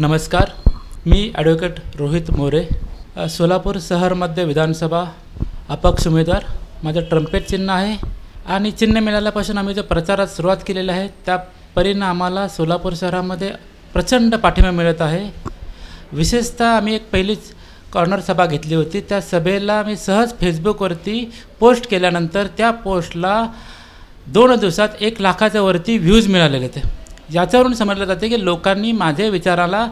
नमस्कार मी ॲडव्होकेट रोहित मोरे सोलापूर शहरमध्ये विधानसभा अपक्ष उमेदवार. माझं ट्रम्पेट चिन्ह आहे आणि चिन्ह मिळाल्यापासून आम्ही जो प्रचारात सुरुवात केलेला आहे त्या परीनं आम्हाला सोलापूर शहरामध्ये प्रचंड पाठिंबा मिळत आहे. विशेषतः आम्ही एक पहिलीच कॉर्नर सभा घेतली होती. त्या सभेला मी सहज फेसबुकवरती पोस्ट केल्यानंतर त्या पोस्टला दोन दिवसात एक लाखाच्या वरती व्ह्यूज मिळालेले होते. याच्यावरून समजलं जाते की लोकांनी माझ्या विचाराला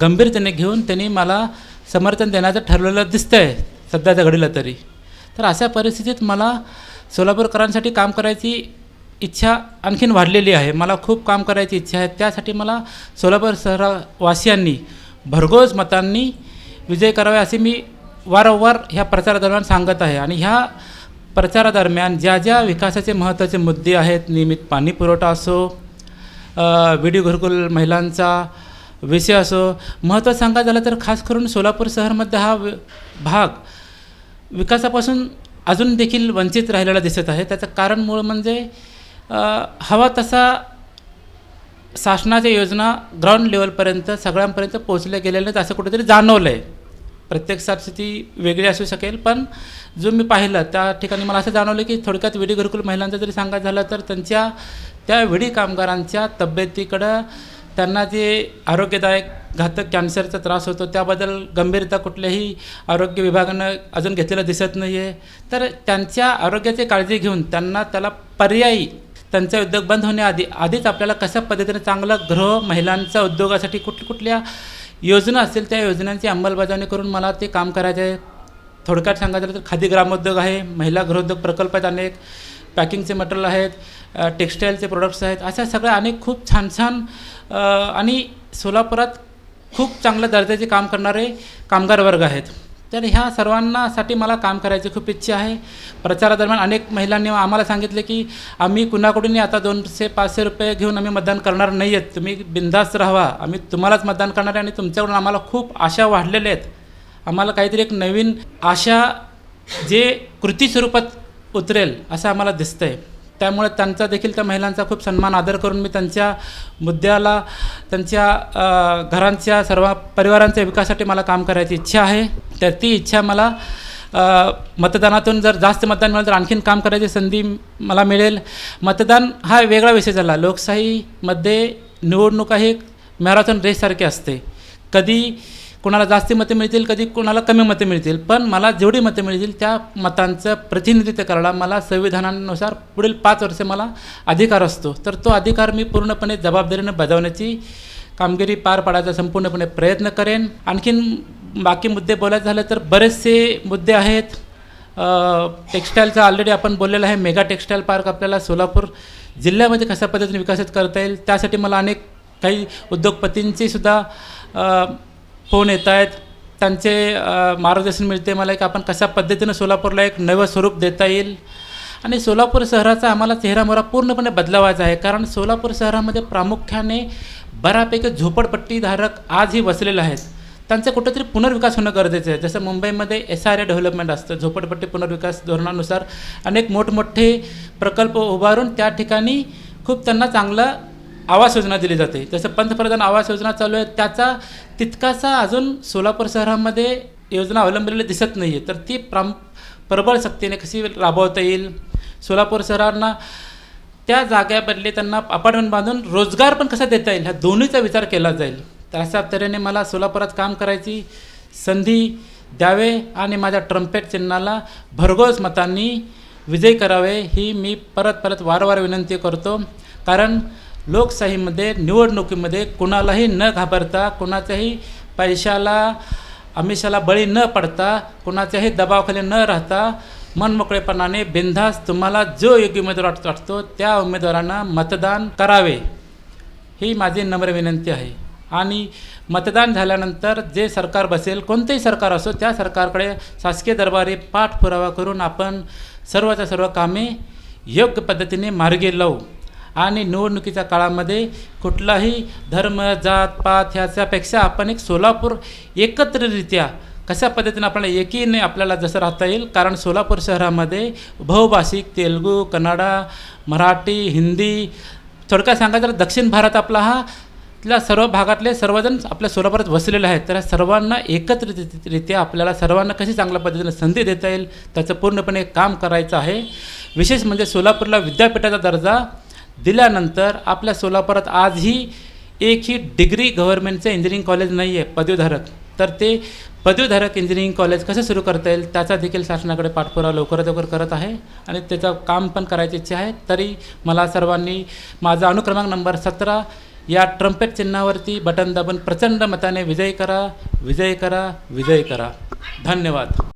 गंभीरतेने घेऊन त्यांनी मला समर्थन देण्याचं ठरवलेलं दिसतं आहे सध्याच्या घडीला तरी. तर अशा परिस्थितीत मला सोलापूरकरांसाठी काम करायची इच्छा आणखीन वाढलेली आहे. मला खूप काम करायची इच्छा आहे. त्यासाठी मला सोलापूर शहरवासियांनी भरघोस मतांनी विजय करावे असे मी वारंवार ह्या प्रचारादरम्यान सांगत आहे. आणि ह्या प्रचारादरम्यान ज्या ज्या विकासाचे महत्त्वाचे मुद्दे आहेत नियमित पाणी पुरवठा असो विडी घरकुल महिलांचा विषय असो महत्त्व सांगा झालं तर खास करून सोलापूर शहरमध्ये हा भाग विकासापासून अजून देखील वंचित राहिलेला दिसत आहे. त्याचं कारण मूळ म्हणजे हवा तसा शासनाच्या योजना ग्राउंड लेवलपर्यंत सगळ्यांपर्यंत पोहोचल्या गेलेल्या नाहीत असं कुठेतरी जाणवलं आहे प्रत्येक स्थिती वेगळी असू शकेल पण जो मी पाहिलं त्या ठिकाणी मला असं जाणवलं की थोडक्यात विडी घरकुल महिलांचं जरी सांगायचं झालं तर त्यांच्या त्या विडी कामगारांच्या तब्येतीकडं त्यांना जे आरोग्यदायक घातक कॅन्सरचा त्रास होतो त्याबद्दल गंभीरता कुठल्याही आरोग्य विभागानं अजून घेतलेलं दिसत नाही आहे तर त्यांच्या आरोग्याची काळजी घेऊन त्यांना त्याला पर्यायी त्यांचा उद्योग बंद होण्याआधी आधीच आपल्याला कशा पद्धतीने चांगलं गृह महिलांचा उद्योगासाठी कुठ कुठल्या योजना असतील त्या योजनांची अंमलबजावणी करून मला ते काम करायचं आहे थोडक्यात सांगायचं झालं तर खादी ग्रामोद्योग आहे महिला गृहोद्योग प्रकल्प आहेत अनेक पॅकिंगचे मटेरियल आहेत टेक्स्टाईलचे प्रोडक्ट्स आहेत. अशा सगळ्या अनेक खूप छान छान आणि सोलापुरात खूप चांगल्या दर्जाचे काम करणारे कामगार वर्ग आहेत. तर ह्या सर्वांनासाठी मला काम करायची खूप इच्छा आहे. प्रचारादरम्यान अनेक महिलांनी आम्हाला सांगितले की आम्ही कुणाकडूनही आता दोनशे पाचशे रुपये घेऊन आम्ही मतदान करणार नाही आहेत तुम्ही बिंदास्त राहावा आम्ही तुम्हालाच मतदान करणार आहे आणि तुमच्याकडून आम्हाला खूप आशा वाढलेल्या आहेत. आम्हाला काहीतरी एक नवीन आशा जे कृती स्वरूपात उतरेल असं आम्हाला दिसतं आहे त्यामुळे त्यांचा देखील त्या महिलांचा खूप सन्मान आदर करून मी त्यांच्या मुद्द्याला त्यांच्या घरांच्या सर्व परिवारांच्या विकासासाठी मला काम करायची इच्छा आहे. तर ती इच्छा मला मतदानातून जर जास्त मतदान मिळालं तर आणखीन काम करायची संधी मला मिळेल. मतदान हा वेगळा विषय झाला. लोकशाहीमध्ये निवडणूक हे मॅरेथॉन रेससारखी असते. कधी कोणाला जास्ती मतं मिळतील कधी कोणाला कमी मतं मिळतील पण मला जेवढी मतं मिळतील त्या मतांचं प्रतिनिधित्व करायला मला संविधानानुसार पुढील पाच वर्षे मला अधिकार असतो. तर तो अधिकार मी पूर्णपणे जबाबदारीनं बजावण्याची कामगिरी पार पाडायचा संपूर्णपणे प्रयत्न करेन. आणखीन बाकी मुद्दे बोलायचं झालं तर बरेचसे मुद्दे आहेत. टेक्स्टाईलचा ऑलरेडी आपण बोललेलं आहे. मेगा टेक्स्टाईल पार्क आपल्याला सोलापूर जिल्ह्यामध्ये कशा पद्धतीने विकसित करता येईल त्यासाठी मला अनेक काही उद्योगपतींचीसुद्धा फोन येत आहेत. त्यांचे मार्गदर्शन मिळते. मला की आपण कशा पद्धतीनं सोलापूरला एक नवं स्वरूप देता येईल? आणि सोलापूर शहराचा आम्हाला चेहरामोहरा पूर्णपणे बदलावायचा आहे. कारण सोलापूर शहरामध्ये प्रामुख्याने बऱ्यापैकी झोपडपट्टीधारक आजही वसलेले आहेत. त्यांचा कुठेतरी पुनर्विकास होणं गरजेचं आहे. जसं मुंबईमध्ये एस आर ए डेव्हलपमेंट असतं. झोपडपट्टी पुनर्विकास धोरणानुसार अनेक मोठमोठे प्रकल्प उभारून त्या ठिकाणी खूप त्यांना चांगलं आवास योजना दिली जाते. जसं पंतप्रधान आवास योजना चालू आहे त्याचा तितकासा अजून सोलापूर शहरामध्ये योजना अवलंबलेली दिसत नाही आहे तर ती प्राम प्रबळ शक्तीने कशी राबवता येईल? सोलापूर शहरांना त्या जाग्याबदले त्यांना अपार्टमेंट बांधून रोजगार पण कसा देता येईल? ह्या दोन्हीचा विचार केला जाईल. तर अशा तऱ्हेने मला सोलापुरात काम करायची संधी द्यावे आणि माझ्या ट्रम्पेट चिन्हाला भरघोस मतांनी विजय करावे ही मी परत परत वारंवार विनंती करतो. कारण लोकशाहीमध्ये निवडणुकीमध्ये कुणालाही न घाबरता कुणाच्याही पैशाला आमिषाला बळी न पडता कुणाच्याही दबावाखाली न राहता मनमोकळेपणाने बिनधास तुम्हाला जो योग्य उमेदवार वाटतो त्या उमेदवारांना मतदान करावे. ही माझी नम्र विनंती आहे. आणि मतदान झाल्यानंतर जे सरकार बसेल कोणतेही सरकार असो त्या सरकारकडे शासकीय दरबारी पाठपुरावा करून आपण सर्वच्या सर्व कामे योग्य पद्धतीने मार्गे लावू. आणि निवडणुकीच्या काळामध्ये कुठलाही धर्म जात पात ह्याच्यापेक्षा आपण एक सोलापूर एकत्ररित्या कशा पद्धतीने आपल्याला एकीने आपल्याला जसं राहता येईल कारण सोलापूर शहरामध्ये बहुभाषिक तेलगू कन्नडा मराठी हिंदी थोडक्यात सांगायचं तर दक्षिण भारत आपला हा त्या सर्व भागातले सर्वजण आपल्या सोलापुरात वसलेले आहेत. तर सर्वांना एकत्रितरित्या आपल्याला सर्वांना कशी चांगल्या पद्धतीने संधी देता येईल त्याचं पूर्णपणे काम करायचं आहे. विशेष म्हणजे सोलापूरला विद्यापीठाचा दर्जा दिल्यानंतर आपल्या सोलापुरात आजही एकही डिग्री गव्हर्नमेंटचं इंजिनिअरिंग कॉलेज नाही आहे पदवीधारक. तर ते पदवीधारक इंजिनिअरिंग कॉलेज कसं सुरू करता येईल त्याचा देखील शासनाकडे पाठपुरावा लवकरात लवकर करत आहे आणि त्याचं काम पण करायची इच्छा आहे. तरी मला सर्वांनी माझा अनुक्रमांक नंबर सतरा या ट्रम्पेट चिन्हावरती बटन दाबून प्रचंड मताने विजयी करा विजय करा विजय करा. धन्यवाद.